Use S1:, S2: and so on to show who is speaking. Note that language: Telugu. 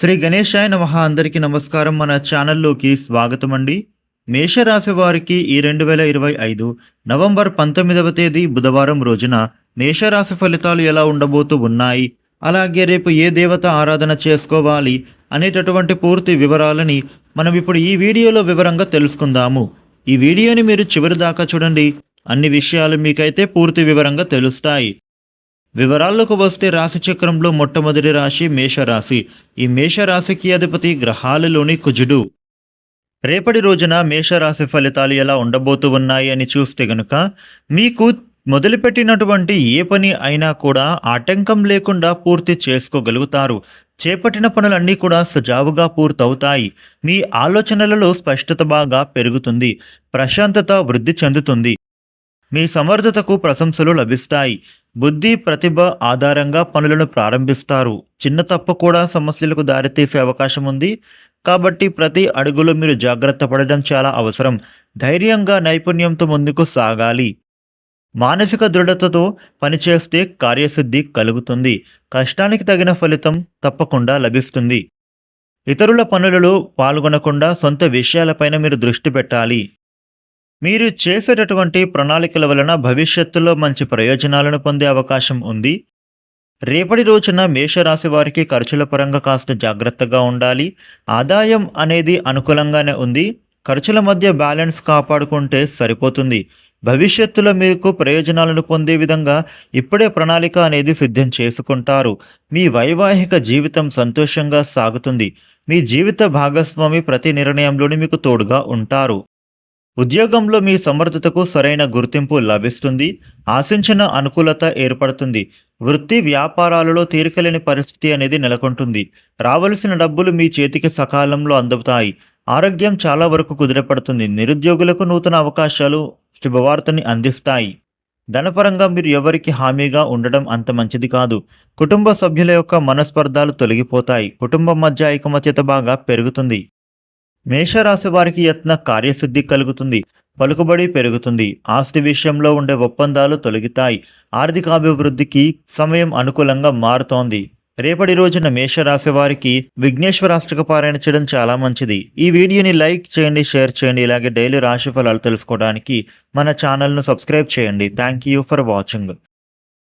S1: శ్రీ గణేశాయ నమ అందరికీ నమస్కారం. మన ఛానల్లోకి స్వాగతం అండి మేషరాశి వారికి ఈ రెండు వేల ఇరవై ఐదు నవంబర్ పంతొమ్మిదవ తేదీ బుధవారం రోజున మేషరాశి ఫలితాలు ఎలా ఉండబోతూ ఉన్నాయి? అలాగే రేపు ఏ దేవత ఆరాధన చేసుకోవాలి అనేటటువంటి పూర్తి వివరాలని మనం ఇప్పుడు ఈ వీడియోలో వివరంగా తెలుసుకుందాము. ఈ వీడియోని మీరు చివరి దాకా చూడండి. అన్ని విషయాలు మీకైతే పూర్తి వివరంగా తెలుస్తాయి. వివరాల్లోకి వస్తే రాశిచక్రంలో మొట్టమొదటి రాశి మేషరాశి. ఈ మేషరాశికి అధిపతి గ్రహాలలోని కుజుడు. రేపటి రోజున మేషరాశి ఫలితాలు ఎలా ఉండబోతూ ఉన్నాయి అని చూస్తే గనుక మీకు మొదలుపెట్టినటువంటి ఏ పని అయినా కూడా ఆటంకం లేకుండా పూర్తి చేసుకోగలుగుతారు. చేపట్టిన పనులన్నీ కూడా సజావుగా పూర్తవుతాయి. మీ ఆలోచనలలో స్పష్టత బాగా పెరుగుతుంది. ప్రశాంతత వృద్ధి చెందుతుంది. మీ సమర్థతకు ప్రశంసలు లభిస్తాయి. బుద్ధి ప్రతిభ ఆధారంగా పనులను ప్రారంభిస్తారు. చిన్న తప్పు కూడా సమస్యలకు దారితీసే అవకాశం ఉంది. కాబట్టి ప్రతి అడుగులో మీరు జాగ్రత్త పడడం చాలా అవసరం. ధైర్యంగా నైపుణ్యంతో ముందుకు సాగాలి. మానసిక దృఢతతో పనిచేస్తే కార్యసిద్ధి కలుగుతుంది. కష్టానికి తగిన ఫలితం తప్పకుండా లభిస్తుంది. ఇతరుల పనులలో పాల్గొనకుండా సొంత విషయాలపైన మీరు దృష్టి పెట్టాలి. మీరు చేసేటటువంటి ప్రణాళికల వలన భవిష్యత్తులో మంచి ప్రయోజనాలను పొందే అవకాశం ఉంది. రేపటి రోజున మేషరాశి వారికి ఖర్చుల పరంగా కాస్త జాగ్రత్తగా ఉండాలి. ఆదాయం అనేది అనుకూలంగానే ఉంది. ఖర్చుల మధ్య బ్యాలెన్స్ కాపాడుకుంటే సరిపోతుంది. భవిష్యత్తులో మీకు ప్రయోజనాలను పొందే విధంగా ఇప్పుడే ప్రణాళిక అనేది సిద్ధం చేసుకుంటారు. మీ వైవాహిక జీవితం సంతోషంగా సాగుతుంది. మీ జీవిత భాగస్వామి ప్రతి నిర్ణయంలోని మీకు తోడుగా ఉంటారు. ఉద్యోగంలో మీ సమర్థతకు సరైన గుర్తింపు లభిస్తుంది ఆశించిన అనుకూలత ఏర్పడుతుంది వృత్తి వ్యాపారాలలో తీరికలేని పరిస్థితి అనేది నెలకొంటుంది. రావలసిన డబ్బులు మీ చేతికి సకాలంలో అందుతాయి. ఆరోగ్యం చాలా వరకు కుదిరపడుతుంది నిరుద్యోగులకు నూతన అవకాశాలు శుభవార్తని అందిస్తాయి. ధనపరంగా మీరు ఎవరికి హామీగా ఉండడం అంత మంచిది కాదు. కుటుంబ సభ్యుల యొక్క మనస్పర్ధాలు తొలగిపోతాయి. కుటుంబం మధ్య ఐకమత్యత బాగా పెరుగుతుంది. మేషరాశి వారికి యత్న కార్యసిద్ధి కలుగుతుంది పలుకుబడి పెరుగుతుంది. ఆస్తి విషయంలో ఉండే ఒప్పందాలు తొలగితాయి. ఆర్థికాభివృద్ధికి సమయం అనుకూలంగా మారుతోంది. రేపటి రోజున మేషరాశి వారికి విఘ్నేశ్వరాష్టక పారాయణ చేయడం చాలా మంచిది. ఈ వీడియోని లైక్ చేయండి షేర్ చేయండి. ఇలాగే డైలీ రాశి ఫలాలు తెలుసుకోవడానికి మన ఛానల్ను సబ్స్క్రైబ్ చేయండి. Thank you for watching.